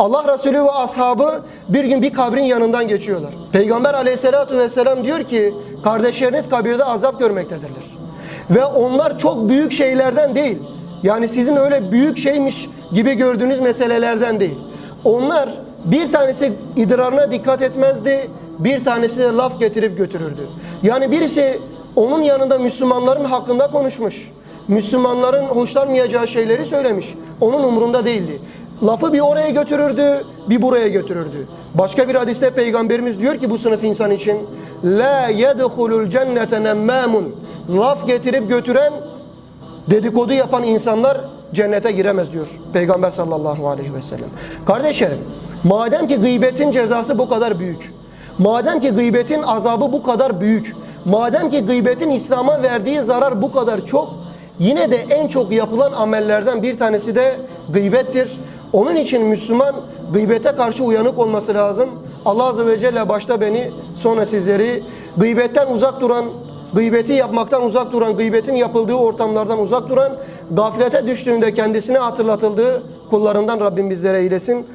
Allah Resulü ve ashabı bir gün bir kabrin yanından geçiyorlar. Peygamber aleyhissalatu vesselam diyor ki kardeşleriniz kabirde azap görmektedirler. Ve onlar çok büyük şeylerden değil. Yani sizin öyle büyük şeymiş gibi gördüğünüz meselelerden değil. Onlar bir tanesi idrarına dikkat etmezdi, bir tanesi de laf getirip götürürdü. Yani birisi onun yanında Müslümanların hakkında konuşmuş. Müslümanların hoşlanmayacağı şeyleri söylemiş. Onun umurunda değildi. Lafı bir oraya götürürdü, bir buraya götürürdü. Başka bir hadiste peygamberimiz diyor ki bu sınıf insan için la yedhulul cennete nemmamun. Laf getirip götüren dedikodu yapan insanlar cennete giremez diyor Peygamber sallallahu aleyhi ve sellem. Kardeşlerim, madem ki gıybetin cezası bu kadar büyük, madem ki gıybetin azabı bu kadar büyük, madem ki gıybetin İslam'a verdiği zarar bu kadar çok, yine de en çok yapılan amellerden bir tanesi de gıybettir. Onun için Müslüman gıybete karşı uyanık olması lazım. Allah Azze ve Celle başta beni sonra sizleri gıybetten uzak duran, gıybeti yapmaktan uzak duran, gıybetin yapıldığı ortamlardan uzak duran, gaflete düştüğünde kendisine hatırlatıldığı kullarından Rabbim bizlere eylesin.